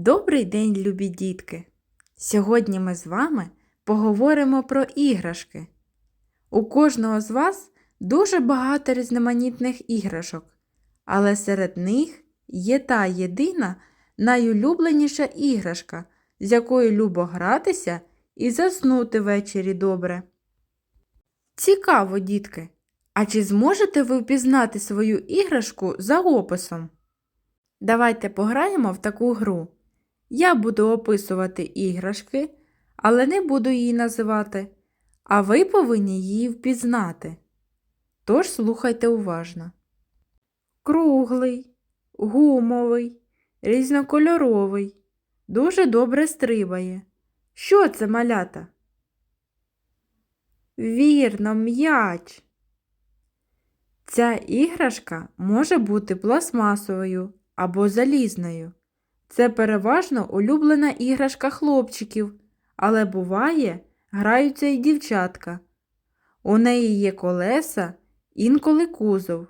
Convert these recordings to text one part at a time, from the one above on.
Добрий день, любі дітки! Сьогодні ми з вами поговоримо про іграшки. У кожного з вас дуже багато різноманітних іграшок, але серед них є та єдина найулюбленіша іграшка, з якою любо гратися і заснути ввечері добре. Цікаво, дітки! А чи зможете ви впізнати свою іграшку за описом? Давайте пограємо в таку гру. Я буду описувати іграшки, але не буду її називати, а ви повинні її впізнати. Тож слухайте уважно. Круглий, гумовий, різнокольоровий, дуже добре стрибає. Що це малята? Вірно, м'яч. Ця іграшка може бути пластмасовою або залізною. Це переважно улюблена іграшка хлопчиків, але буває, граються і дівчатка. У неї є колеса, інколи кузов.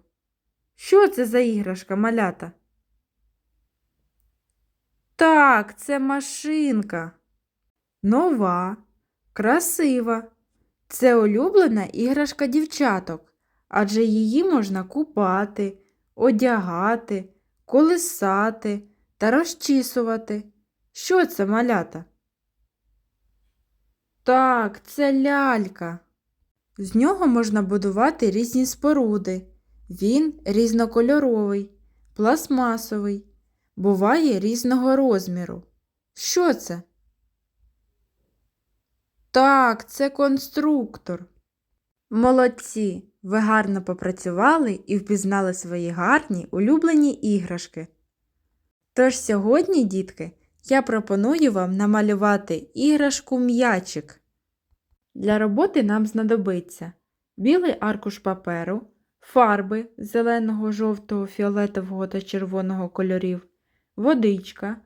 Що це за іграшка малята? Так, це машинка. Нова, красива. Це улюблена іграшка дівчаток, адже її можна купати, одягати, колисати та розчісувати. Що це малята? Так, це лялька. З нього можна будувати різні споруди. Він різнокольоровий, пластмасовий, буває різного розміру. Що це? Так, це конструктор. Молодці! Ви гарно попрацювали і впізнали свої гарні улюблені іграшки. Тож сьогодні, дітки, я пропоную вам намалювати іграшку м'ячик. Для роботи нам знадобиться білий аркуш паперу, фарби зеленого, жовтого, фіолетового та червоного кольорів, водичка,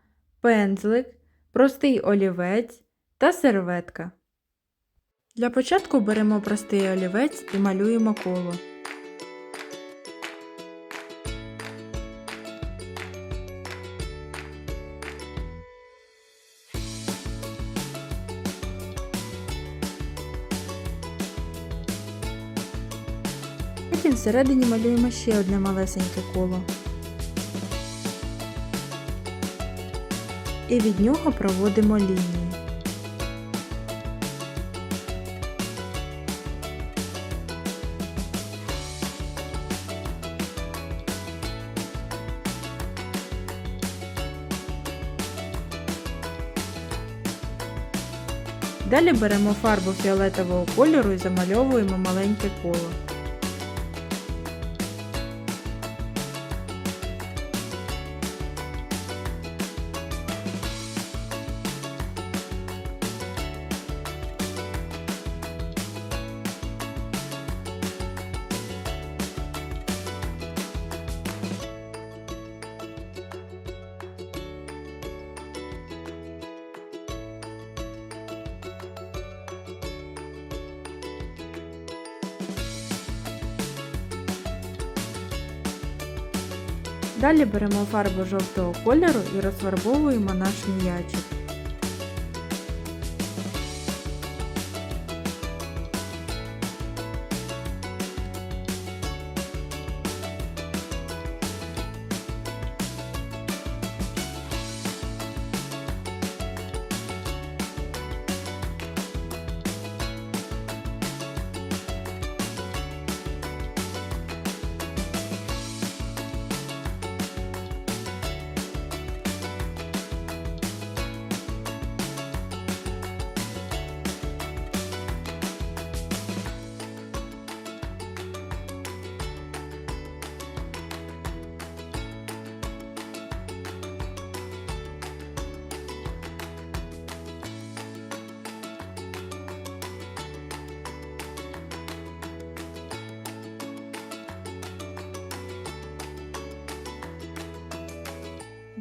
пензлик, простий олівець та серветка. Для початку беремо простий олівець і малюємо коло. Всередині малюємо ще одне малесеньке коло. І від нього проводимо лінії. Далі беремо фарбу фіолетового кольору і замальовуємо маленьке коло. Далі беремо фарбу жовтого кольору і розфарбовуємо наш м'ячик.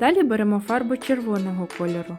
Далі беремо фарбу червоного кольору.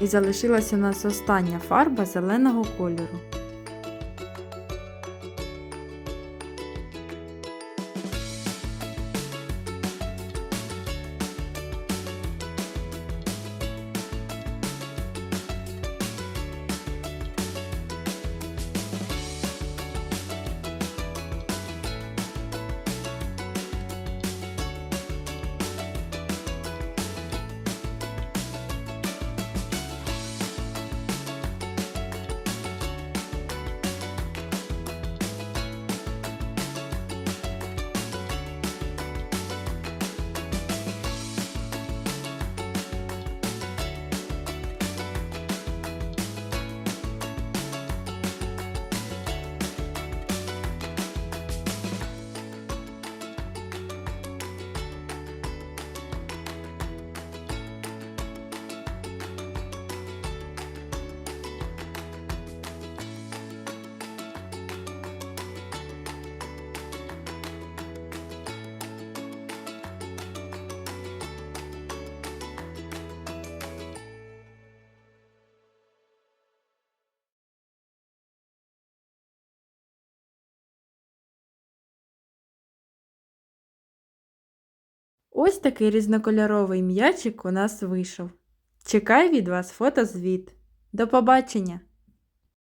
І залишилася у нас остання фарба зеленого кольору. Ось такий різнокольоровий м'ячик у нас вийшов. Чекаю від вас фотозвіт. До побачення!